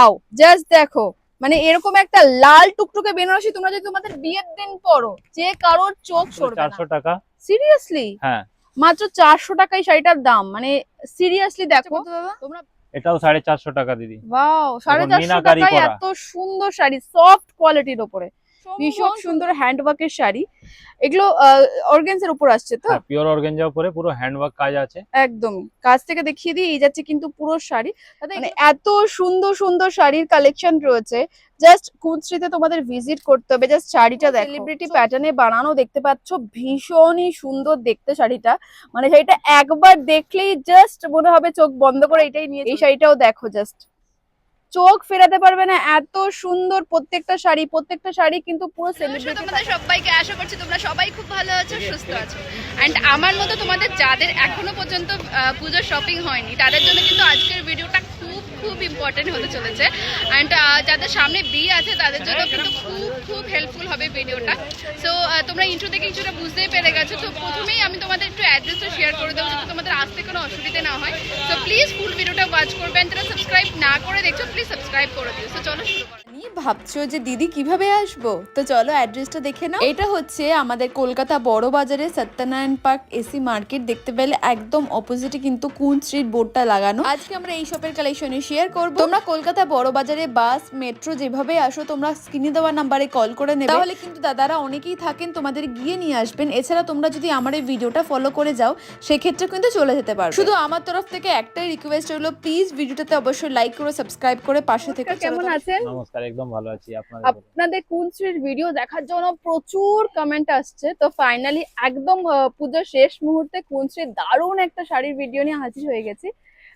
আও জাস্ট দেখো। মানে এরকম একটা লাল টুকটুকে বেনারসি তোমরা যদি তোমাদের বিয়ের দিন পরো যে কারোর চোখ সরবে না। চারশো টাকা? সিরিয়াসলি হ্যাঁ। মাত্র চারশো টাকায় শাড়িটার দাম। মানে সিরিয়াসলি দেখো তোমরা এটাও সাড়ে চারশো টাকা দিদি। ওয়াও সাড়ে দেখুন, চারশো মিনাকারি টাকায় এত সুন্দর শাড়ি সফট কোয়ালিটির ওপরে। ভীষণ সুন্দর হ্যান্ড ওয়ার্কের শাড়ি। এগুলো অর্গেন্সের উপর আসছে তো? হ্যাঁ পিওর অর্গেঞ্জা উপরে পুরো হ্যান্ডওয়ার্ক কাজ আছে। একদম। কাছ থেকে দেখিয়ে দিয়ে এই যাচ্ছে কিন্তু পুরো শাড়ি। মানে এত সুন্দর সুন্দর শাড়ির কালেকশন রয়েছে। জাস্ট কুচরিতে তোমাদের ভিজিট করতে হবে। জাস্ট শাড়িটা দেখো। সেলিব্রিটি প্যাটার্নে বানানো দেখতে পাচ্ছ। ভীষণই সুন্দর দেখতে শাড়িটা। মানে শাড়িটা একবার দেখলেই জাস্ট মনে হবে চোখ বন্ধ করে এটাই নিয়ে এই শাড়িটাও দেখো জাস্ট চোখ ফেরাতে পারবে না এত সুন্দর প্রত্যেকটা শাড়ি প্রত্যেকটা শাড়ি কিন্তু পুরো সেলিব্রিটি তোমাদের সবাইকে আশা করছি তোমরা সবাই খুব ভালো আছো সুস্থ আছো। এন্ড আমার মতো তোমাদের যাদের এখনও পর্যন্ত আহ, পুজোর শপিং হয়নি তাদের জন্য কিন্তু আজকের ভিডিওটা খুব খুব ইম্পর্টেন্ট হতে চলেছে। অ্যান্ড যাদের সামনে বিয়ে আছে, তাদের জন্য কিন্তু খুব খুব হেল্পফুল হবে ভিডিওটা সো তোমরা ইন্ট্রো থেকে কিছুটা বুঝতেই পেরে গেছো। তো প্রথমেই আমি তোমাদের একটু অ্যাড্রেসটা শেয়ার করে দেবো, যাতে তোমাদের আসতে কোনো অসুবিধা না হয়। তো প্লিজ ফুল ভিডিওটা ওয়াচ করবেন তারা সাবস্ক্রাইব না করে দেখছ প্লিজ সাবস্ক্রাইব করে দিও। সো চলো শুরু করা নিয়ে ভাবছ যে দিদি কীভাবে আসব? তো চলো অ্যাড্রেসটা দেখে নাও। এটা হচ্ছে আমাদের কলকাতা বড় বাজারে সত্যনারায়ণ পার্ক এসি মার্কেট। দেখতে পেলে একদম অপোজিটে কিন্তু কুন স্ট্রিট বোর্ডটা লাগানো। আজকে আমরা এই শপের কালেকশনে শেয়ার করব। তোমরা কলকাতা বড় বাজারে বাস মেট্রো যেভাবে আসো তোমরা স্ক্রিনে দেওয়া নাম্বারে কল করে নেবে। তাহলে কিন্তু দাদারা অনেকেই থাকেন তোমাদের গিয়ে নিয়ে আসবেন। এছাড়া তোমরা যদি আমার এই ভিডিওটা ফলো করে যাও সেক্ষেত্রে কিন্তু চলে যেতে পারো শুধু আমার তরফ থেকে একটাই রিকোয়েস্ট হলো প্লিজ ভিডিওটাতে অবশ্যই লাইক করে সাবস্ক্রাইব করে পাশে থেকে কেমন আছেন? নমস্কার একদম ভালো আছি আপনাদের। আপনাদের কুঞ্চির ভিডিও দেখার জন্য প্রচুর কমেন্ট আসছে। তো ফাইনালি একদম পুজোর শেষ মুহূর্তে কুঞ্চির দারুণ একটা শাড়ির ভিডিও নিয়ে হাজির হয়ে গেছি।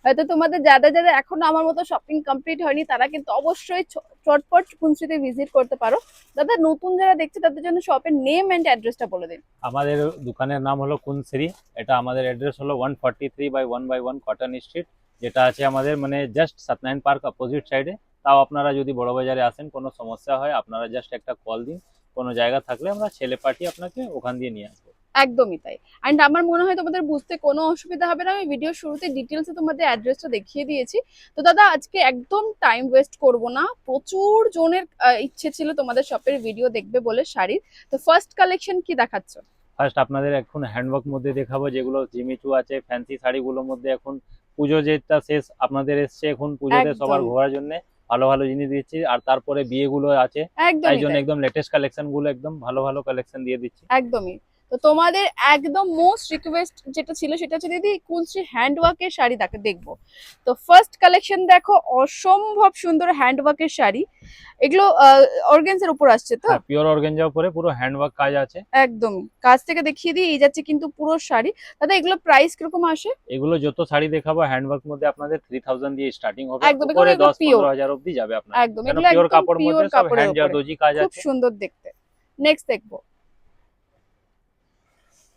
আহ, তো তোমাদের যাদের যাদের এখনও আমার মতো শপিং কমপ্লিট হয়নি তারা কিন্তু অবশ্যই চটপট কুঞ্চিতে ভিজিট করতে পারো। দাদা নতুন যারা দেখছে তাদের জন্য শপের নেম এন্ড অ্যাড্রেসটা বলে দিন। আমাদের দোকানের নাম হলো কুনসিরি এটা আমাদের অ্যাড্রেস হলো one forty three by one by one cotton street যেটা আছে আমাদের মানে জাস্ট সত্যনারায়ণ পার্ক অপোজিট সাইডে তাও আপনারা যদি বড় বাজারে আসেন কোনো সমস্যা হয় আপনারা জাস্ট একটা কল দিন। কোনো জায়গা থাকলে আমরা ছেলে পাঠিয়ে আপনাকে ওখান দিয়ে নিয়ে আসব। একদমই তাই। অ্যান্ড আমার মনে হয় তোমাদের বুঝতে কোনো অসুবিধা হবে না। আমি ভিডিও শুরুতে ডিটেলসে তোমাদের অ্যাড্রেসটা দেখিয়ে দিয়েছি। তো দাদা আজকে একদম টাইম ওয়েস্ট করব না। প্রচুর জনের ইচ্ছে ছিল তোমাদের শপের ভিডিও দেখবে বলে শাড়ির। তো ফার্স্ট কালেকশন কি দেখাচ্ছ? ফার্স্ট আপনাদের এখন হ্যান্ডওয়ার্ক মধ্যে দেখাবো যেগুলো জিমিচু আছে ফ্যান্সি শাড়িগুলোর মধ্যে এখন পুজো যেটা শেষ আপনাদের এসছে এখন পুজোতে সবার ঘোরার জন্য। ভালো ভালো জিনিস দিচ্ছি আর তারপরে বিয়েগুলো আছে। তাই জন্য একদম লেটেস্ট কালেকশনগুলো একদম ভালো ভালো কালেকশন দিয়ে দিচ্ছি। একদমই। তো তোমাদের একদম মোস্ট রিকোয়েস্ট যেটা ছিল সেটা হচ্ছে দিদি কুলসি হ্যান্ডওয়ার্কের শাড়ি তাকে দেখব। তো ফার্স্ট কালেকশন দেখো অসম্ভব সুন্দর হ্যান্ডওয়ার্কের শাড়ি। এগুলো অর্গেন্সের উপর আসছে তো? হ্যাঁ পিওর অর্গেঞ্জা উপরে পুরো হ্যান্ডওয়ার্ক কাজ আছে। একদম। কাজ থেকে দেখিয়ে দিয়ে এই যাচ্ছে কিন্তু পুরো শাড়ি। দাদা এগুলো প্রাইস কীরকম আসে? এগুলো যত শাড়ি দেখাবো হ্যান্ডওয়ার্ক মধ্যে আপনাদের থ্রি থাউজেন্ড দিয়ে স্টার্টিং হবে। একদম, উপরে একদম দশ pure। হাজার অব্দি যাবে আপনার। একদম এগুলো পিওর কাপড় মধ্যে সব হ্যান্ড জারদোজি কাজ খুব সুন্দর দেখতে। নেক্সট দেখব।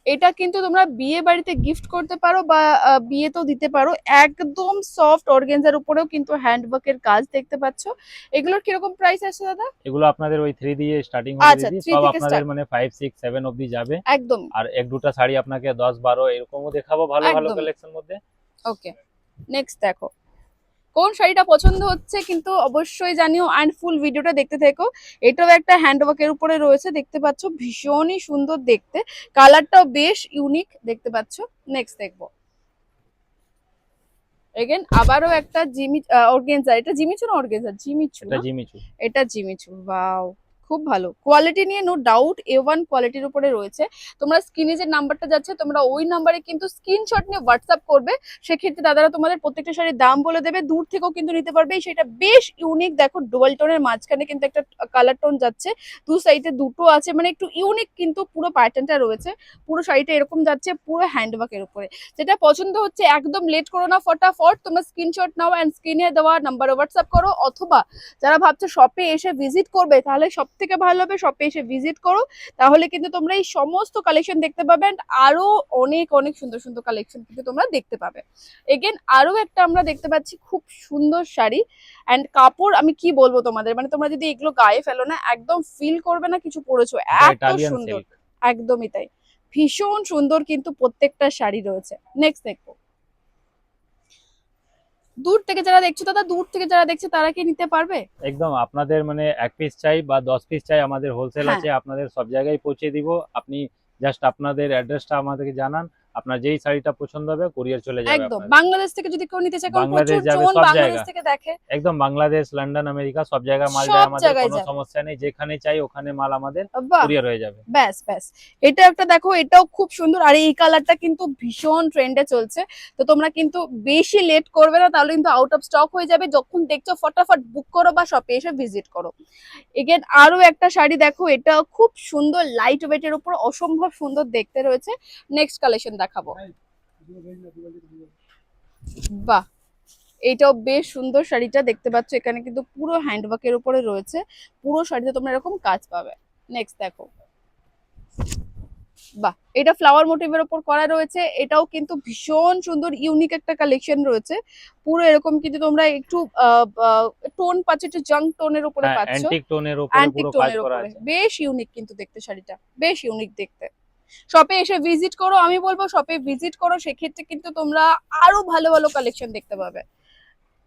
এটা কিন্তু তোমরা বিয়ে বাড়িতে গিফট করতে পারো বা বিয়েতেও দিতে পারো। একদম সফট অর্গেনজার উপরেও কিন্তু হ্যান্ডওয়ার্কের কাজ দেখতে পাচ্ছ। এগুলোর কীরকম প্রাইস আছে দাদা? এগুলো আপনাদের ওই থ্রি দিয়ে স্টার্টিং আচ্ছা, হবে দিদি সব আপনাদের। মানে ফাইভ সিক্স সেভেন অব্দি যাবে। একদম। আর এক দুটা শাড়ি আপনাকে দশ বারো এরকমও দেখাবো ভালো ভালো। কালেকশন মধ্যে। ওকে নেক্সট দেখো। কোন শাড়িটা পছন্দ হচ্ছে কিন্তু অবশ্যই জানিও অ্যান্ড ফুল ভিডিওটা দেখতে থেকো। এটাও একটা হ্যান্ডওয়ার্কের উপরে রয়েছে দেখতে পাচ্ছ ভীষণই সুন্দর দেখতে। কালারটাও বেশ ইউনিক দেখতে পাচ্ছ। নেক্সট দেখব। এগেন আবারও একটা জিমি অর্গেনজা এটা জিমিচু না অর্গেনজা জিমিচু এটা? জিমিচু এটা জিমিচু ওয়াও খুব ভালো। কোয়ালিটি নিয়ে নো ডাউট এ ওয়ান কোয়ালিটির উপরে রয়েছে। তোমরা স্ক্রিনে যে নাম্বারটা যাচ্ছে, তোমরা ওই নাম্বারে কিন্তু স্ক্রিনশট নিয়ে হোয়াটসঅ্যাপ করবে। সেক্ষেত্রে দাদারা তোমাদের প্রত্যেকটা শাড়ির দাম বলে দেবে। দূর থেকেও কিন্তু নিতে পারবে। সেটা বেশ ইউনিক দেখো ডুয়াল টোনের মাঝখানে কিন্তু একটা কালার টোন যাচ্ছে। দু সাইডে দুটো আছে মানে একটু ইউনিক কিন্তু পুরো প্যাটার্নটা রয়েছে। পুরো শাড়িটা এরকম যাচ্ছে, পুরো হ্যান্ডওয়ার্কের উপরে। যেটা পছন্দ হচ্ছে, একদম লেট করো না, ফটাফট। তোমরা স্ক্রিনশট নাও অ্যান্ড স্ক্রিনে দেওয়া নাম্বারে হোয়াটসঅ্যাপ করো। অথবা যারা ভাবছ শপে এসে ভিজিট করবে, তাহলে সব থেকে ভালো হবে শপে এসে ভিজিট করো। তাহলে কিন্তু তোমরা এই সমস্ত কালেকশন দেখতে পাবে and আরও অনেক অনেক সুন্দর সুন্দর কালেকশন কিন্তু তোমরা দেখতে পাবে। এগেন আরও একটা আমরা দেখতে পাচ্ছি খুব সুন্দর শাড়ি অ্যান্ড কাপড় আমি কি বলব তোমাদের? মানে তোমরা যদি এগুলো গায়ে ফেলো না একদম ফিল করবে না কিছু পরেছো। এত সুন্দর। একদমই তাই। ভীষণ সুন্দর কিন্তু প্রত্যেকটা শাড়ি রয়েছে। নেক্সট দেখব। দূর থেকে যারা দেখছ দাদা দূর থেকে যারা দেখছে তারা কি নিতে পারবে একদম আপনাদের মানে এক পিস চাই বা দশ পিস চাই আমাদের হোলসেল হ্যাঁ। আছে আপনাদের সব জায়গায় পৌঁছে দিব আপনি জাস্ট আপনাদের অ্যাড্রেসটা আমাদেরকে জানান আপনার যেই শাড়িটা পছন্দ হবে কুরিয়ার চলে যাবে একদম। বাংলাদেশ থেকে যদি কেউ নিতে চায় বাংলাদেশ যাবে, সব বাংলাদেশ জায়গা। থেকে দেখে। একদম বাংলাদেশ লন্ডন আমেরিকা সব জায়গায় মাল যায় আমাদের কোনো সমস্যা নেই যেখানে চাই ওখানে মাল আমাদের কুরিয়ার হয়ে যাবে। ব্যাস ব্যাস। এটা একটা দেখো এটাও খুব সুন্দর। আর এই কালারটা কিন্তু ভীষণ ট্রেন্ডে চলছে। তো তোমরা কিন্তু বেশি লেট করবে না তাহলে কিন্তু আউট অফ স্টক হয়ে যাবে। যখন দেখছ ফটাফট বুক করো বা শপে এসে ভিজিট করো। এগেন আরও একটা শাড়ি দেখো এটা খুব সুন্দর লাইট ওয়েটের উপর অসম্ভব সুন্দর দেখতে রয়েছে। নেক্সট কালেকশন দেখাবো। বাহ এটাও বেশ সুন্দর শাড়িটা দেখতে পাচ্ছ। এখানে কিন্তু পুরো হ্যান্ডওয়ার্কের উপরে রয়েছে। পুরো শাড়িতে তোমরা এরকম কাজ পাবে। নেক্সট দেখো। বাহ এটা ফ্লাওয়ার মোটিভের উপর করা রয়েছে। এটাও কিন্তু ভীষণ সুন্দর ইউনিক একটা কালেকশন রয়েছে। পুরো এরকম কিন্তু তোমরা একটু টোন পাচ্ছ একটু জাঙ্ক টোনের উপরে হ্যাঁ পাচ্ছ। অ্যান্টিক টোনের উপরে পুরো কাজ করা আছে। বেশ ইউনিক কিন্তু দেখতে শাড়িটা। বেশ ইউনিক দেখতে। শপে এসে ভিজিট করো, আমি বলব শপে ভিজিট করো, সেক্ষেত্রে কিন্তু তোমরা আরও ভালো ভালো কালেকশন দেখতে পাবে।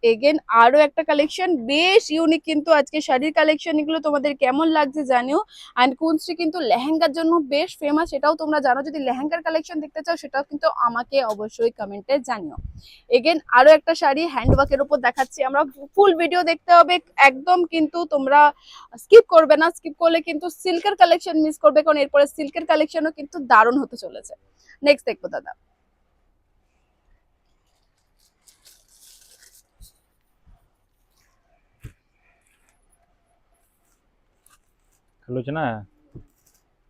এগেন আরও একটা কালেকশন বেশ ইউনিক কিন্তু আজকে শাড়ির কালেকশন এগুলো তোমাদের কেমন লাগছে জানিও। অ্যান্ড কুনশ্রী কিন্তু লেহেঙ্গার জন্য বেশ ফেমাস সেটাও তোমরা জানো। যদি লেহেঙ্গার কালেকশন দেখতে চাও, সেটাও কিন্তু আমাকে অবশ্যই কমেন্টে জানিও। এগেন আরও একটা শাড়ি হ্যান্ডওয়ার্কের উপর দেখাচ্ছি আমরা। ফুল ভিডিও দেখতে হবে, একদম কিন্তু তোমরা স্কিপ করবে না। স্কিপ করলে কিন্তু সিল্কের কালেকশন মিস করবে, কারণ এরপরে সিল্কের কালেকশনও কিন্তু দারুণ হতে চলেছে। নেক্সট দেখব, দাদা। হচ্ছে না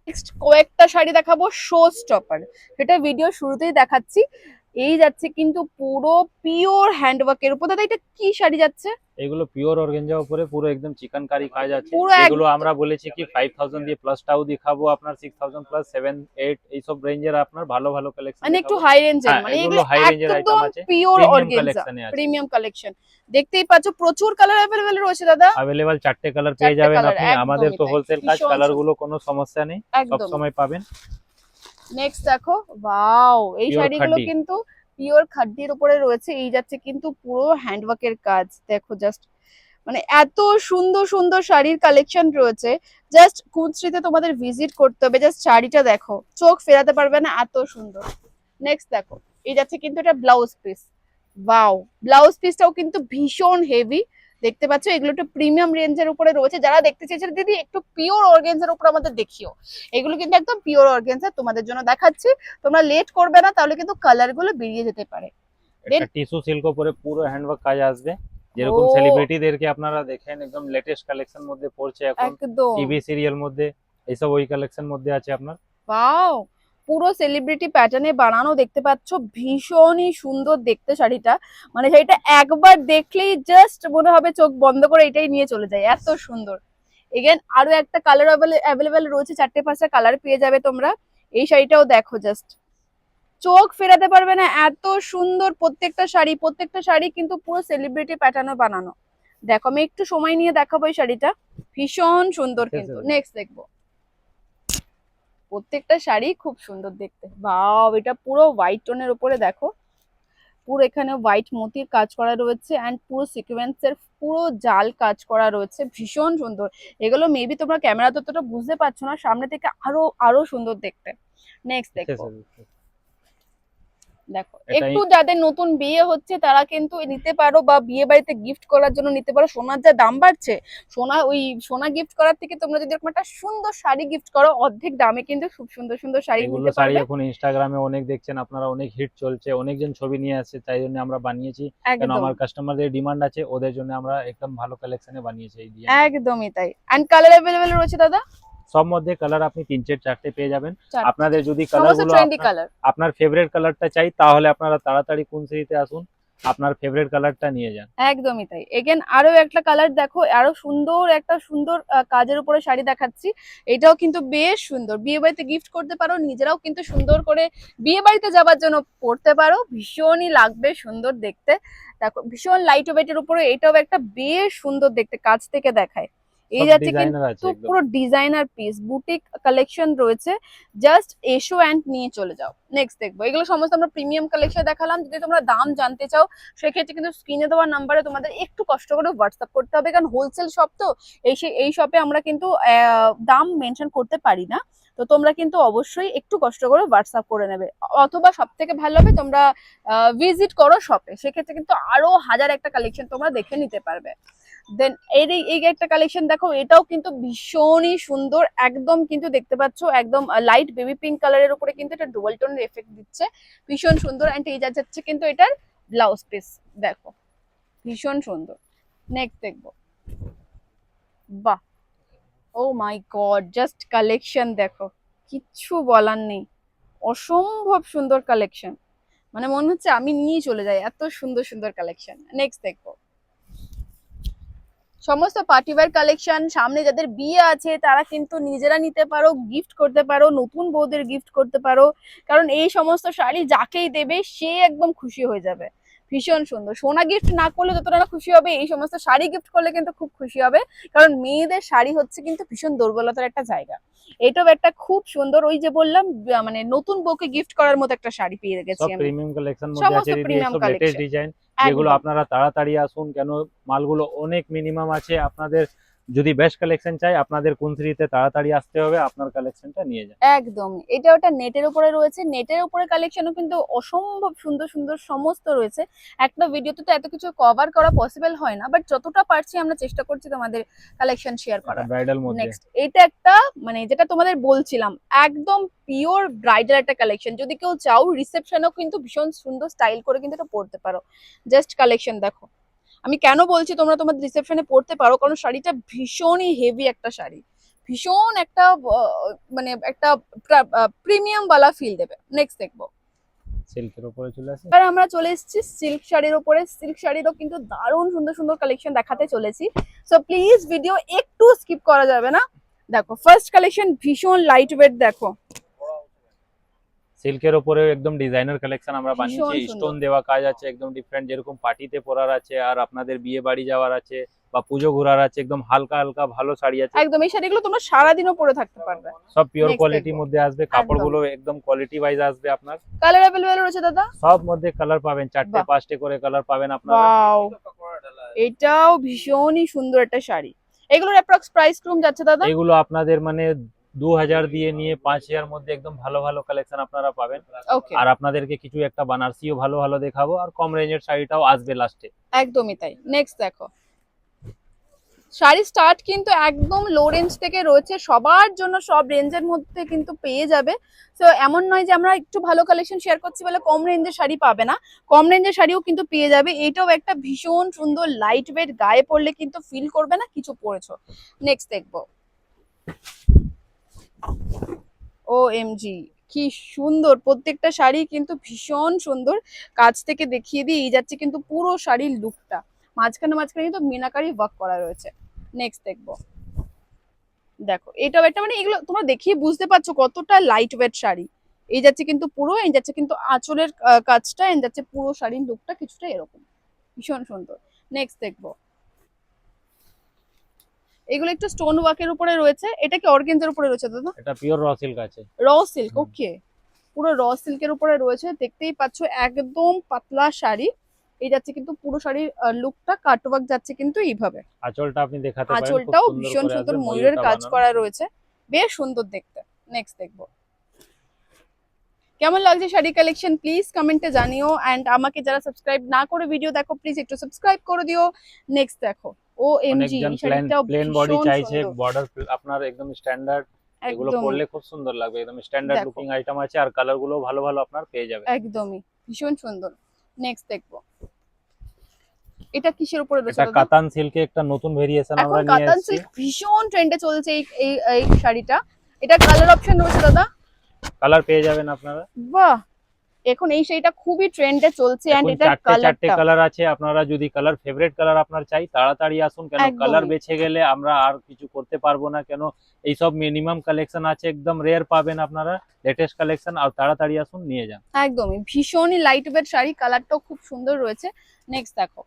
নেক্সট কয়েকটা শাড়ি দেখাবো শো স্টপার সেটা ভিডিও শুরুতেই দেখাচ্ছি। এই যাচ্ছে কিন্তু পুরো পিওর হ্যান্ডওয়ার্কের উপর। দাদা এটা কি শাড়ি যাচ্ছে? এগুলো পিওর অর্গেঞ্জা উপরে পুরো একদম চিকেন কারি কাজ আছে এগুলো আমরা বলেছি কি ফাইভ থাউজেন্ড দিয়ে প্লাসটাও দেখাবো আপনার six thousand plus seven eight এইসব রেঞ্জের আপনার ভালো ভালো কালেকশন মানে একটু হাই রেঞ্জের হ্যাঁ, মানে এগুলো high range এর আছে। পিওর আছে। প্রিমিয়াম কালেকশন দেখতেই পাচ্ছ প্রচুর কালার অ্যাভেলেবেল রয়েছে দাদা। অ্যাভেলেবল চারটে কালার পেয়ে যাবেন আপনি। আমাদের তো হোলসেল কাজ কালারগুলো কোনো সমস্যা নেই সব সময় পাবেন। নেক্সট দেখো ওয়াও এই শাড়িগুলো কিন্তু পিওর খাড্ডির উপরে রয়েছে এই যাচ্ছে কিন্তু পুরো হ্যান্ডওয়ার্কের কাজ দেখো জাস্ট মানে এত সুন্দর সুন্দর শাড়ির কালেকশন রয়েছে জাস্ট কুনশ্রীতে তোমাদের ভিজিট করতে হবে জাস্ট শাড়িটা দেখো চোখ ফেরাতে পারবে না এত সুন্দর। নেক্সট দেখো এই যাচ্ছে কিন্তু এটা ব্লাউজ পিস ওয়াও ব্লাউজ পিসটাও কিন্তু ভীষণ হেভি দেখতে পাচ্ছ এগুলো একটু প্রিমিয়াম রেঞ্জের উপরে রয়েছে। যারা দেখতে চাইছে দিদি একটু পিওর অর্গেন্সের উপর আমাদের দেখিও। এগুলো কিন্তু একদম পিওর অর্গেন্সা তোমাদের জন্য দেখাচ্ছি। তোমরা লেট করবে না তাহলে কিন্তু কালারগুলো বেরিয়ে যেতে পারে। টিস্যু সিল্ক উপরে পুরো হ্যান্ডওয়ার্ক কাজ আসবে। যেরকম। সেলিব্রিটিদেরকে আপনারা দেখেন একদম লেটেস্ট কালেকশন মধ্যে পড়ছে এখন। টিভি সিরিয়াল মধ্যে এইসব ওই কালেকশন মধ্যে আছে আপনার। ওয়াও পুরো সেলিব্রিটি প্যাটার্নে বানানো দেখতে পাচ্ছ। ভীষণই সুন্দর দেখতে শাড়িটা। মানে শাড়িটা একবার দেখলেই জাস্ট মনে হবে চোখ বন্ধ করে এটাই নিয়ে চলে যায়। এত সুন্দর। এগেন আরও একটা কালার অ্যাভেলেবেল রয়েছে চারটে পাঁচটা কালার পেয়ে যাবে তোমরা। এই শাড়িটাও দেখো জাস্ট চোখ ফেরাতে পারবে না এত সুন্দর প্রত্যেকটা শাড়ি প্রত্যেকটা শাড়ি কিন্তু পুরো সেলিব্রিটি প্যাটার্নে বানানো। দেখো আমি একটু সময় নিয়ে দেখাবো এই শাড়িটা। ভীষণ সুন্দর কিন্তু। নেক্সট দেখব। প্রত্যেকটা শাড়ি খুব সুন্দর দেখতে। বাও এটা পুরো হোয়াইট টোনের উপরে দেখো। পুরো এখানে হোয়াইট মতির কাজ করা রয়েছে অ্যান্ড পুরো সিকোয়েন্সের পুরো জাল কাজ করা রয়েছে। ভীষণ সুন্দর। এগুলো মেবি তোমরা ক্যামেরা ততটা বুঝতে পারছ না, সামনে থেকে আরও আরও সুন্দর দেখতে। নেক্সট দেখো। দেখো একটু যাদের নতুন বিয়ে হচ্ছে তারা কিন্তু নিতে পারো বা বিয়ে বাড়িতে গিফট করার জন্য নিতে পারো। সোনার যা দাম বাড়ছে সোনা ওই সোনা গিফট করার থেকে তোমরা যদি এরকম একটা সুন্দর শাড়ি গিফট করো অর্ধেক দামে কিন্তু খুব সুন্দর সুন্দর শাড়ি নিতে শাড়ি এখন ইনস্টাগ্রামে অনেক দেখছেন আপনারা অনেক হিট চলছে অনেকজন ছবি নিয়ে আসছে তাই জন্য আমরা বানিয়েছি। একদম। আমার কাস্টমারদের ডিমান্ড আছে ওদের জন্য আমরা একদম ভালো কালেকশনে বানিয়েছি একদমই তাই। অ্যান্ড কালার অ্যাভেলেবেল রয়েছে দাদা? সব মধ্যে কালার আপনি তিন চার চারটে পেয়ে যাবেন। আপনাদের যদি কালারগুলো আপনার- ফেভারিট কালারটা চাই তাহলে আপনারা তাড়াতাড়ি কোন সিরিতে আসুন আপনার ফেভারিট কালারটা নিয়ে যান। একদমই তাই। এগেন আরও একটা কালার দেখো আরও সুন্দর একটা সুন্দর কাজের উপরে শাড়ি দেখাচ্ছি। এটাও কিন্তু বেশ সুন্দর। বিয়ে বাড়িতে গিফট করতে পারো নিজেরাও কিন্তু সুন্দর করে বিয়ে বাড়িতে যাবার জন্য পরতে পারো। ভীষণই লাগবে সুন্দর দেখতে। দেখো ভীষণ লাইট ওয়েটের উপরে এটাও একটা বেশ সুন্দর দেখতে কাছ থেকে দেখায়। এই যাচ্ছে কিন্তু পুরো ডিজাইনার পিস বুটিক কালেকশন রয়েছে। জাস্ট এসো অ্যান্ড নিয়ে চলে যাও। নেক্সট দেখব। এগুলো সমস্ত আমরা প্রিমিয়াম কালেকশন দেখালাম। যদি তোমরা দাম জানতে চাও সেক্ষেত্রে কিন্তু স্ক্রিনে দেওয়া নাম্বারে তোমাদের একটু কষ্ট করে হোয়াটসঅ্যাপ করতে হবে। কারণ হোলসেল শপ তো এই এই শপে আমরা কিন্তু দাম মেনশন করতে পারি না। তো তোমরা কিন্তু অবশ্যই একটু কষ্ট করে হোয়াটসঅ্যাপ করে নেবে। অথবা সব থেকে ভালো হবে তোমরা ভিজিট করো শপে সেক্ষেত্রে কিন্তু আরও হাজার একটা কালেকশন তোমরা দেখে নিতে পারবে। দেন এর এই একটা কালেকশন দেখো, এটাও কিন্তু ভীষণই সুন্দর। একদম কিন্তু দেখতে পাচ্ছো, একদম লাইট বেবি পিঙ্ক কালারের উপরে কিন্তু এটা ডুয়াল টোনের এফেক্ট দিচ্ছে। ভীষণ সুন্দর অ্যান্ড এই যা যাচ্ছে কিন্তু এটার ব্লাউজ পিস দেখো। ভীষণ সুন্দর। নেক্সট দেখব। বাহ! Oh my god just collection দেখো। কিচ্ছু বলার নেই। অসম্ভব সুন্দর কালেকশন মানে মনে হচ্ছে আমি নিয়ে চলে যাই, এত সুন্দর সুন্দর কালেকশন নেক্সট দেখব। সমস্ত পার্টিওয়ার কালেকশন সামনে যাদের বিয়ে আছে তারা কিন্তু নিজেরা নিতে পারো গিফট করতে পারো নতুন বউদের গিফট করতে পারো। কারণ এই সমস্ত শাড়ি যাকেই দেবে সে একদম খুশি হয়ে যাবে। ভীষণ সুন্দর। সোনা গিফট না করলে যতটা না খুশি হবে এই সমস্ত শাড়ি গিফট করলে কিন্তু খুব খুশি হবে। কারণ মেয়েদের শাড়ি হচ্ছে কিন্তু ভীষণ দুর্বলতার একটা জায়গা। এটাও একটা খুব সুন্দর ওই যে বললাম মানে নতুন বউকে গিফট করার মতো একটা শাড়ি পেয়ে গেছি আমি। প্রিমিয়াম কালেকশন যেগুলো আপনারা তাড়াতাড়ি আসুন কেন মালগুলো অনেক মিনিমাম আছে। আপনাদের যদি বেস্ট কালেকশন চাই আপনাদের কুনসিরিতে তাড়াতাড়ি আসতে হবে আপনার কালেকশনটা নিয়ে যান। একদম। এটা ওটা নেটের উপরে রয়েছে। নেটের উপরে কালেকশনও কিন্তু অসম্ভব সুন্দর সুন্দর সমস্ত রয়েছে। একটা ভিডিওতে তো এত কিছু কভার করা পসিবল হয় না বাট যতটা পারছি আমরা চেষ্টা করছি তোমাদের কালেকশন শেয়ার করার। ব্রাইডাল মধ্যে। নেক্সট এটা একটা মানে যেটা তোমাদের বলছিলাম একদম পিওর ব্রাইডাল একটা কালেকশন যদি কেউ চাও রিসেপশনেও কিন্তু ভীষণ সুন্দর স্টাইল করে কিন্তু এটা পড়তে পারো। জাস্ট কালেকশন দেখো। আমি কেন বলছি তোমরা তোমাদের রিসেপশনে পরতে পারো? কারণ শাড়িটা ভীষণই হেভি একটা শাড়ি। ভীষণ একটা মানে একটা প্রিমিয়াম বালা ফিল দেবে। নেক্সট দেখব। সিল্কের উপরে চলে আসে। এবার আমরা চলে এসেছি সিল্ক শাড়ির উপরে সিল্ক শাড়িরও কিন্তু দারুণ সুন্দর সুন্দর কালেকশন দেখাতে চলেছি। সো প্লিজ ভিডিও একটু স্কিপ করা যাবে না। দেখো ফার্স্ট কালেকশন ভীষণ লাইট ওয়েট দেখো। সিল্কের উপরে একদম ডিজাইনার কালেকশন আমরা বানিয়েছি স্টোন দেওয়া কাজ আছে একদম ডিফারেন্ট যেরকম পার্টিতে পরার আছে আর আপনাদের বিয়ে বাড়ি যাওয়ার আছে বা পুজো ঘোরার আছে একদম হালকা হালকা ভালো শাড়ি আছে। একদম এই শাড়িগুলো তোমরা সারাদিনও পরে থাকতে পারবে। সব পিওর কোয়ালিটির মধ্যে আসবে কাপড়গুলো একদম কোয়ালিটি ওয়াইজ আসবে আপনার। কালার অ্যাভেলেবেল রয়েছে দাদা? সব মধ্যে কালার পাবেন চারটে। পাঁচটে করে কালার পাবেন আপনারা। ওয়াও এটাও ভীষণই সুন্দর একটা শাড়ি। এগুলোর অ্যাপ্রক্স প্রাইস রুম যাচ্ছে দাদা? এগুলো আপনাদের মানে দু হাজার দিয়ে নিয়ে পাঁচ হাজার মধ্যে একদম ভালো ভালো কালেকশন আপনারা পাবেন। আর আপনাদেরকে কিছু একটা বানারসিও ভালো ভালো দেখাবো আর কম রেঞ্জের শাড়িটাও আসবে লাস্টে একদমই তাই। নেক্সট দেখো। শাড়ি স্টার্ট কিন্তু একদম লো রেঞ্জ থেকে রয়েছে সবার জন্য সব রেঞ্জের মধ্যে কিন্তু পেয়ে যাবে। তো এমন নয় যে আমরা একটু ভালো কালেকশন শেয়ার করছি বলে কম রেঞ্জের শাড়ি পাবে না। কম রেঞ্জের শাড়িও কিন্তু পেয়ে যাবে। এটাও একটা ভীষণ সুন্দর লাইট ওয়েট গায়ে পরলে কিন্তু ফিল করবে না কিছু পরেছো। নেক্সট দেখব। ও এমজি কি সুন্দর। প্রত্যেকটা শাড়ি কিন্তু ভীষণ সুন্দর। কাছ থেকে দেখিয়ে দিয়ে এই যাচ্ছে কিন্তু পুরো শাড়ির লুকটা মাঝখানে মাঝখানে কিন্তু মিনাকারি ওয়ার্ক করা রয়েছে। নেক্সট দেখব। দেখো, এটাও একটা মানে এগুলো তোমরা দেখিয়ে বুঝতে পারছ কতটা লাইট ওয়েট শাড়ি। এই যাচ্ছে কিন্তু পুরো, এই যাচ্ছে কিন্তু আঁচলের কাজটা, এই যাচ্ছে পুরো শাড়ির লুকটা কিছুটা এরকম। ভীষণ সুন্দর। নেক্সট দেখব। এগুলো একটু স্টোন ওয়ার্কের উপরে রয়েছে। এটা কি অর্গেঞ্জের উপরে রয়েছে দাদা? এটা পিওর র সিল্ক আছে। র সিল্ক ওকে পুরো র সিল্কের উপরে রয়েছে। দেখতেই পাচ্ছ একদম পাতলা শাড়ি। এই যাচ্ছে কিন্তু পুরো শাড়ির লুকটা কাটওয়ার্ক যাচ্ছে কিন্তু এইভাবে। আঁচলটা আপনি দেখাতে পারেন আঁচলটাও ভীষণ সুন্দর ময়ূরের কাজ করা রয়েছে। বেশ সুন্দর দেখতে। নেক্সট দেখব। কেমন লাগছে শাড়ি কালেকশন প্লিজ কমেন্টে জানিও। এন্ড আমাকে যারা সাবস্ক্রাইব না করে ভিডিও দেখো প্লিজ একটু সাবস্ক্রাইব করে দিও। নেক্সট দেখো। ও এমজি প্লেন প্লেন বডি চাইছে বর্ডার আপনার একদম স্ট্যান্ডার্ড এগুলো পরলে খুব সুন্দর লাগবে একদম স্ট্যান্ডার্ড। লুকিং আইটেম আছে আর কালারগুলো ভালো ভালো আপনার পেয়ে যাবে একদমই ভীষণ সুন্দর। নেক্সট দেখব। এটা কিসের উপরে রয়েছে এটা কাতান সিল্কে একটা নতুন ভেরিয়েশন আমরা নিয়ে কাতান সিল্ক ভীষণ ট্রেন্ডে চলছে এই এই শাড়িটা। এটা কালার অপশন রয়েছে দাদা? কালার পেয়ে যাবেন আপনারা। বাহ! এখন এই শাড়িটা খুবই ট্রেন্ডে চলছে এন্ড এটার চারটে কালার আছে আপনারা যদি কালার ফেভারিট কালার আপনার চাই তাড়াতাড়ি আসুন কেন কালার বেছে গেলে আমরা আর কিছু করতে পারব না কেন এই সব মিনিমাম কালেকশন আছে একদম রেয়ার পাবেন আপনারা লেটেস্ট কালেকশন আর তাড়াতাড়ি আসুন নিয়ে যান। একদমই। ভীষণই লাইট ওয়েট শাড়ি কালারটাও খুব সুন্দর রয়েছে। নেক্সট দেখো।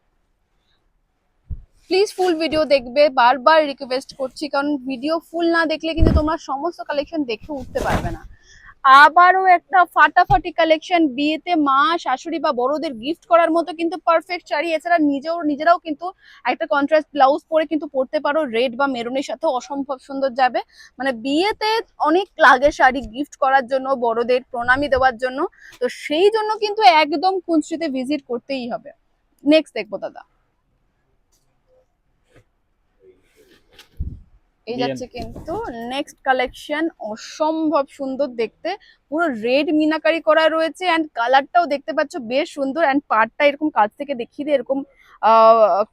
প্লিজ ফুল ভিডিও দেখবে বারবার রিকোয়েস্ট করছি কারণ ভিডিও ফুল না দেখলে কিন্তু তোমরা সমস্ত কালেকশন দেখে উঠতে পারবে না। আবারও একটা ফাটাফাটি কালেকশন বিয়েতে মা, শাশুড়ি বা বড়দের গিফট করার মতো কিন্তু পারফেক্ট শাড়ি। এছাড়া নিজেও, নিজেরাও কিন্তু একটা কন্ট্রাস্ট ব্লাউজ পরে কিন্তু পরতে পারো রেড বা মেরুনের সাথে অসম্ভব সুন্দর যাবে। মানে বিয়েতে অনেক লাগে শাড়ি গিফট করার জন্য, বড়দের প্রণামী দেওয়ার জন্য। তো সেই জন্য কিন্তু একদম কুঞ্চিতে ভিজিট করতেই হবে। নেক্সট দেখব, দাদা। এই যাচ্ছে কিন্তু নেক্সট কালেকশন অসম্ভব সুন্দর দেখতে। পুরো রেড মিনাকারি করা রয়েছে এন্ড কালারটাও দেখতে পাচ্ছ বেশ সুন্দর এন্ড পার্টটা এরকম কাছ থেকে দেখিয়ে দিয়ে এরকম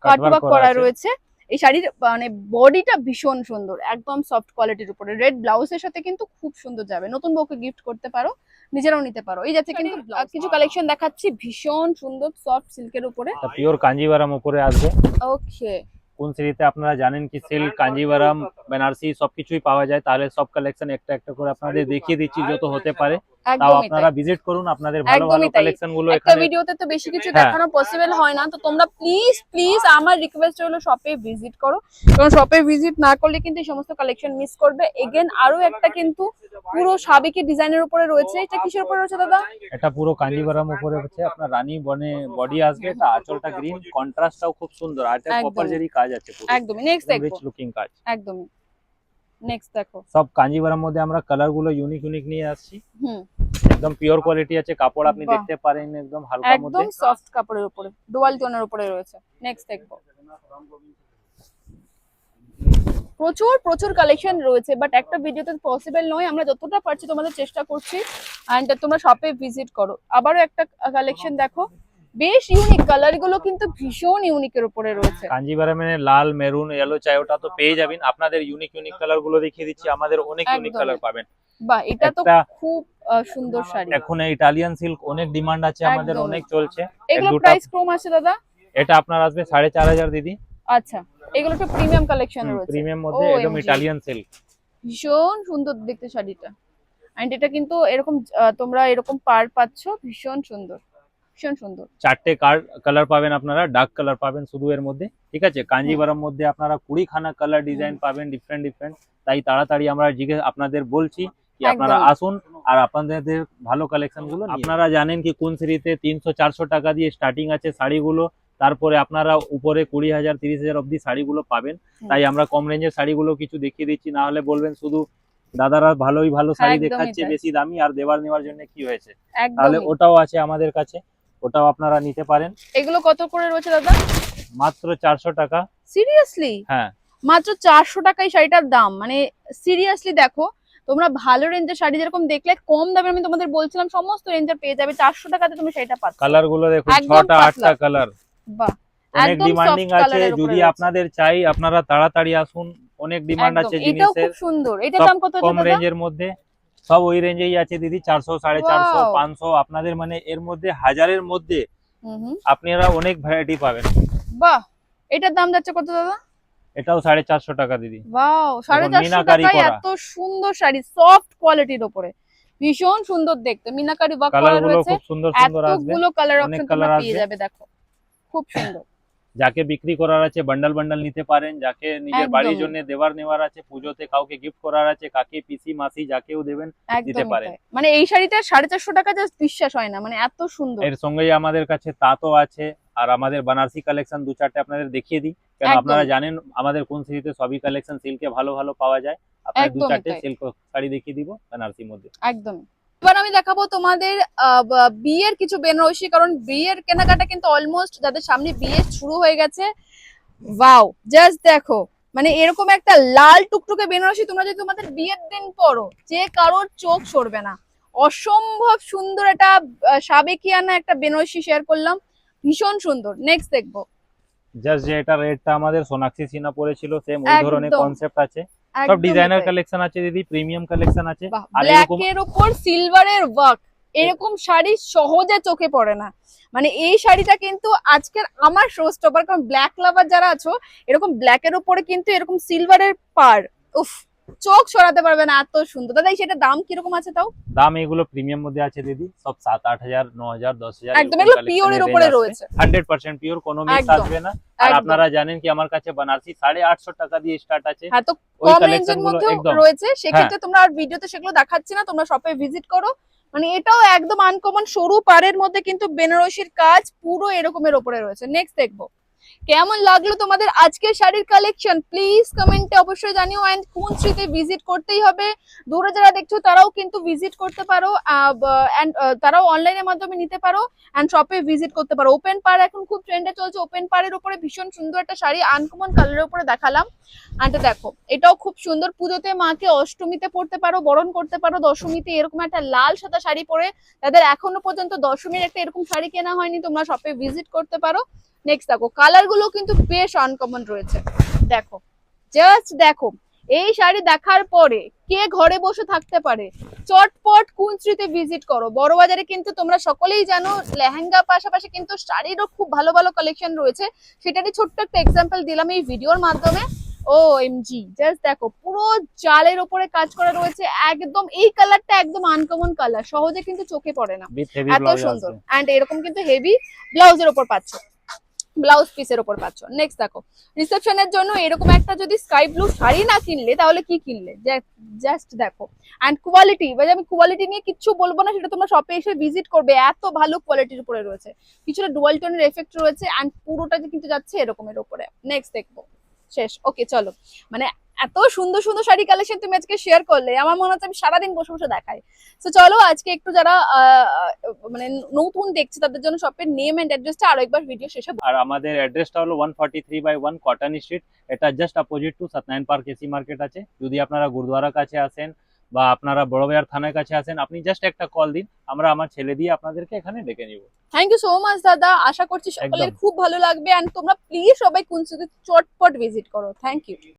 কাটওয়ার্ক করা করা রয়েছে। এই শাড়ির মানে বডিটা ভীষণ সুন্দর একদম সফট কোয়ালিটির উপরে। রেড ব্লাউজের সাথে কিন্তু খুব সুন্দর যাবে। নতুন বউকে গিফট করতে পারো নিজেরাও নিতে পারো। এই যাচ্ছে কিন্তু কিছু কালেকশন দেখাচ্ছি ভীষণ সুন্দর সফট সিল্কের উপরে। পিওর কাঞ্জিভারাম উপরে আসবে। ওকে কোন সিরিতে আপনারা জানেন কি সিল্ক কাঞ্জিভারাম বেনারসি সবকিছুই পাওয়া যায় তাহলে সব কালেকশন একটা একটা করে আপনাদের দেখিয়ে দিচ্ছি যত হতে পারে। তাও আপনারা ভিজিট করুন আপনাদের ভালো ভালো কালেকশনগুলো একটা ভিডিওতে তো বেশি কিছু হ্যাঁ। দেখানো পসিবল হয় না তো তোমরা প্লিজ প্লিজ আমার রিকোয়েস্ট হলো শপে ভিজিট করো। কারণ শপে ভিজিট না করলে কিন্তু এই সমস্ত কালেকশন মিস করবে। এগেন আরও একটা কিন্তু পুরো সাবেকি ডিজাইনের উপরে রয়েছে। এটা কিসের উপরে রয়েছে দাদা? এটা পুরো কাঞ্জিভারাম উপরে হচ্ছে আপনার রানী বনে বডি আসবে এটা আঁচলটা গ্রিন কন্ট্রাস্টটাও খুব সুন্দর। আর এটা একদম। কপার জেরি কাজ আছে পুরো। একদমই। নেক্সট রিচ লুকিং কাজ। একদমই। নেক্সট দেখো। সব কাঞ্জিভারাম মধ্যে আমরা কালারগুলো ইউনিক ইউনিক নিয়ে আসছি। হুম। একদম পিওর কোয়ালিটি আছে কাপড় আপনি দেখতে পারেন একদম হালকা মধ্যে। একদম সফট কাপড়ের উপরে ডুয়াল টোনের উপরে রয়েছে। নেক্সট দেখব। প্রচুর প্রচুর কালেকশন রয়েছে বাট একটা ভিডিওতে পসিবল নয়। আমরা যতটা পারছি তোমাদের চেষ্টা করছি অ্যান্ড তোমরা শপে ভিজিট করো। আবারও একটা কালেকশন দেখো। বেশ ইউনিক কালারগুলো কিন্তু ভীষণ ইউনিকের উপরে রয়েছে। কাঞ্জিভারামে লাল মেরুন ইয়েলো চাই ওটা তো পেয়ে যাবেন। আপনাদের ইউনিক ইউনিক কালারগুলো দেখিয়ে দিচ্ছি আমাদের অনেক ইউনিক কালার পাবেন। বাহ এটা তো খুব সুন্দর শাড়ি। এখন ইটালিয়ান সিল্ক অনেক ডিমান্ড আছে আমাদের অনেক চলছে। এগুলো প্রাইস কম আছে দাদা? এটা আপনার আসবে সাড়ে চার হাজার দিদি। আচ্ছা এগুলো তো প্রিমিয়াম কালেকশন রয়েছে। প্রিমিয়াম মধ্যে একদম ইটালিয়ান সিল্ক ভীষণ সুন্দর দেখতে শাড়িটা। এন্ড এটা কিন্তু এরকম তোমরা এরকম পার পাচ্ছ ভীষণ সুন্দর। ভীষণ সুন্দর। চারটে কালার পাবেন আপনারা ডার্ক কালার পাবেন শুধু এর মধ্যে ঠিক আছে? কাঞ্জিভারাম মধ্যে আপনারা কুড়ি খানা কালার ডিজাইন পাবেন ডিফারেন্ট ডিফারেন্ট তাই তাড়াতাড়ি আমরা জিজ্ঞেস আপনাদের বলছি কি আপনারা আসুন আর আপনাদের ভালো কালেকশনগুলো আপনারা জানেন কি কোন সিরিতে তিনশো চারশো টাকা দিয়ে স্টার্টিং আছে শাড়িগুলো তারপরে আপনারা উপরে কুড়ি হাজার তিরিশ হাজার অব্দি শাড়িগুলো পাবেন। তাই আমরা কম রেঞ্জের শাড়িগুলো কিছু দেখিয়ে দিচ্ছি না হলে বলবেন শুধু দাদারা ভালোই ভালো শাড়ি দেখাচ্ছে বেশি দামি আর দেওয়ার নেওয়ার জন্য কি হয়েছে? তাহলে ওটাও আছে আমাদের কাছে। ওটাও আপনারা নিতে পারেন। এগুলো কত করে রয়েছে দাদা? মাত্র চারশো টাকা। সিরিয়াসলি হ্যাঁ। মাত্র চারশো টাকায় শাড়িটার দাম। মানে সিরিয়াসলি দেখো তোমরা ভালো রেঞ্জের শাড়ি যেরকম দেখলে কম দামে আমি তোমাদের বলছিলাম সমস্ত রেঞ্জের পেয়ে যাবে। চারশো টাকাতে তুমি শাড়িটা পাচ্ছ। কালারগুলো দেখো ছটা আটটা কালার বাহ অনেক ডিমান্ডিং আছে। যদি আপনাদের চাই আপনারা তাড়াতাড়ি আসুন। অনেক ডিমান্ড আছে এটাও জিনিসের। খুব সুন্দর। এটার দাম কত কম? রেঞ্জের মধ্যে। সব ওই রেঞ্জেই আছে দিদি চারশো সাড়ে চারশো পাঁচশো আপনাদের মানে এর মধ্যে হাজারের মধ্যে। আপনারা অনেক ভ্যারাইটি পাবেন। বাহ! এটার দাম যাচ্ছে কত দাদা? এটাও সাড়ে চারশো টাকা দিদি। সাড়ে চারশো টাকায় এত সুন্দর শাড়ি সফট কোয়ালিটির ওপরে। ভীষণ সুন্দর দেখতে। মিনাকারি ওয়ার্ক কালার করা রয়েছে। খুব সুন্দর এতগুলো কালার অপশন তোমরা পেয়ে। যাবে দেখো। খুব সুন্দর। যাকে বিক্রি করার আছে বান্ডাল বান্ডাল নিতে পারেন যাকে নিজের বাড়ির জন্য দেওয়ার নেওয়ার আছে পুজোতে কাউকে গিফট করার আছে কাকে পিসি মাসি যাকেও দেবেন দিতে পারেন। মানে এই শাড়িটা সাড়ে চারশো টাকা জাস্ট বিশ্বাস হয় না মানে এত সুন্দর। এর সঙ্গেই আমাদের কাছে তাঁতও আছে আর আমাদের বানারসি কালেকশন দু চারটে আপনাদের দেখিয়ে দিই। একদম। আপনারা জানেন আমাদের কোন সিরিজে সবই কালেকশন সিল্কে ভালো ভালো পাওয়া যায়। আপনাদের দু চারটে সিল্ক শাড়ি দেখিয়ে দিব বানারসির মধ্যে। একদম এবার আমি দেখাবো তোমাদের বিয়ের কিছু বেনারসি কারণ বিয়ের কেনাকাটা কিন্তু অলমোস্ট যাদের সামনে বিয়ে শুরু হয়ে গেছে ওয়াও জাস্ট দেখো মানে এরকম একটা লাল টুকটুকে বেনারসি তোমরা যদি তোমাদের বিয়ের দিন পরো যে কারোর চোখ সরবে না। অসম্ভব সুন্দর একটা সাবেকিয়ানা একটা বেনারসি শেয়ার করলাম ভীষণ সুন্দর নেক্সট দেখব। জাস্ট যে এটা রেটটা আমাদের সোনাক্ষী সিনহা পড়েছিল সেম ওই ধরনের কনসেপ্ট আছে। সব ডিজাইনার কালেকশন আছে দিদি প্রিমিয়াম কালেকশন আছে। ব্ল্যাক এর এরকম উপর সিলভারের ওয়ার্ক এরকম শাড়ি সহজে চোখে পড়ে না। মানে এই শাড়িটা কিন্তু আজকের আমার শো স্টপার কারণ ব্ল্যাক লাভার যারা আছো এরকম ব্ল্যাকের উপরে কিন্তু এরকম সিলভারের পার। উফ চোখ সরাতে পারবে না এত সুন্দর। দাদা এই সেটা দাম কীরকম আছে তাও? দাম এগুলো প্রিমিয়াম মধ্যে আছে দিদি সব সাত আট হাজার ন হাজার দশ হাজার একদম এগুলো পিওরের উপরে রয়েছে। হান্ড্রেড পার্সেন্ট পিওর কোনো মিক্স আসবে না। আর আপনারা জানেন কি আমার কাছে বানারসি সাড়ে আটশো টাকা দিয়ে স্টার্ট আছে। হ্যাঁ তো কম রেঞ্জের একদম। রয়েছে। সেক্ষেত্রে তোমরা আর ভিডিওতে সেগুলো দেখাচ্ছি না তোমরা শপে ভিজিট করো। মানে এটাও একদম আনকমন সরু পাড়ের মধ্যে কিন্তু বেনারসির কাজ পুরো এরকমের ওপরে রয়েছে। নেক্সট দেখব। কেমন লাগল তোমাদের আজকের শাড়ির কালেকশন প্লিজ কমেন্টে অবশ্যই জানিও অ্যান্ড কোন স্ট্রিটে ভিজিট করতেই হবে। দূরে যারা দেখছ, তারাও কিন্তু ভিজিট করতে পারো অ্যান্ড তারাও অনলাইনের মাধ্যমে নিতে পারো অ্যান্ড শপে ভিজিট করতে পারো। ওপেন পার এখন খুব ট্রেন্ডে চলছে। ওপেন পারের উপরে ভীষণ সুন্দর একটা শাড়ি আনকমন কালারের উপরে দেখালাম। এটা দেখো, এটাও খুব সুন্দর। পুজোতে মাকে অষ্টমীতে পড়তে পারো, বরণ করতে পারো। দশমীতে এরকম একটা লাল সাদা শাড়ি পরে তাদের এখনও পর্যন্ত দশমীর একটা এরকম শাড়ি কেনা হয়নি। তোমরা শপে ভিজিট করতে পারো। নেক্সট দেখো কালারগুলো কিন্তু বেশ আনকমন রয়েছে। দেখো জাস্ট দেখো এই শাড়ি দেখার পরে কে ঘরে বসে থাকতে পারে? চটপট কুঞ্চিতে ভিজিট করো। বড় বাজারে কিন্তু তোমরা সকলেই জানো লেহেঙ্গা পাশাপাশি কিন্তু শাড়িরও খুব ভালো ভালো কালেকশন রয়েছে। সেটারই ছোট্ট একটা এক্সাম্পল দিলাম এই ভিডিওর মাধ্যমে। ও এমজি জাস্ট দেখো পুরো জালের ওপরে কাজ করা রয়েছে। একদম এই কালারটা একদম আনকমন কালার সহজে কিন্তু চোখে পড়ে না। এত সুন্দর। অ্যান্ড এরকম কিন্তু হেভি ব্লাউজের ওপর পাচ্ছ। ব্লাউজ পিসের উপর পাচ্ছ। নেক্সট দেখো রিসেপশনের জন্য এরকম একটা যদি স্কাই ব্লু শাড়ি না কিনলে, তাহলে কি কিনলে? জাস্ট দেখো। অ্যান্ড কোয়ালিটি মানে আমি কোয়ালিটি নিয়ে কিচ্ছু বলব না, সেটা তোমরা শপে এসে ভিজিট করবে। এত ভালো কোয়ালিটির উপরে রয়েছে। কিছুটা ডুয়াল টোনের এফেক্ট রয়েছে অ্যান্ড পুরোটা যে কিন্তু যাচ্ছে এরকমের উপরে। নেক্সট দেখব। শেষ। ওকে চলো। মানে এত সুন্দর সুন্দর শাড়ি কালেকশন তুমি আজকে শেয়ার করলে আমার মনে হচ্ছে আমি সারাদিন বসে বসে দেখাই। তো চলো আজকে একটু যারা মানে নতুন দেখছে তাদের জন্য শপের নেম এন্ড অ্যাড্রেসটা আরও একবার ভিডিও শেষে আর আমাদের অ্যাড্রেসটা হলো one forty three by one cotton street এটা just opposite to Satyanarayan park AC market আছে। যদি আপনারা গুরুদ্বারা কাছে আসেন বা আপনারা বড়বাজার থানার কাছে আসেন আপনি জাস্ট একটা কল দিন আমরা আমার ছেলে দিয়ে আপনাদেরকে এখানে ডেকে নিব। থ্যাংক ইউ সো মাচ দাদা। আশা করছি সকলের। খুব ভালো লাগবে। এন্ড তোমরা প্লিজ সবাই কুঞ্চিতে চটপট ভিজিট করো। Thank you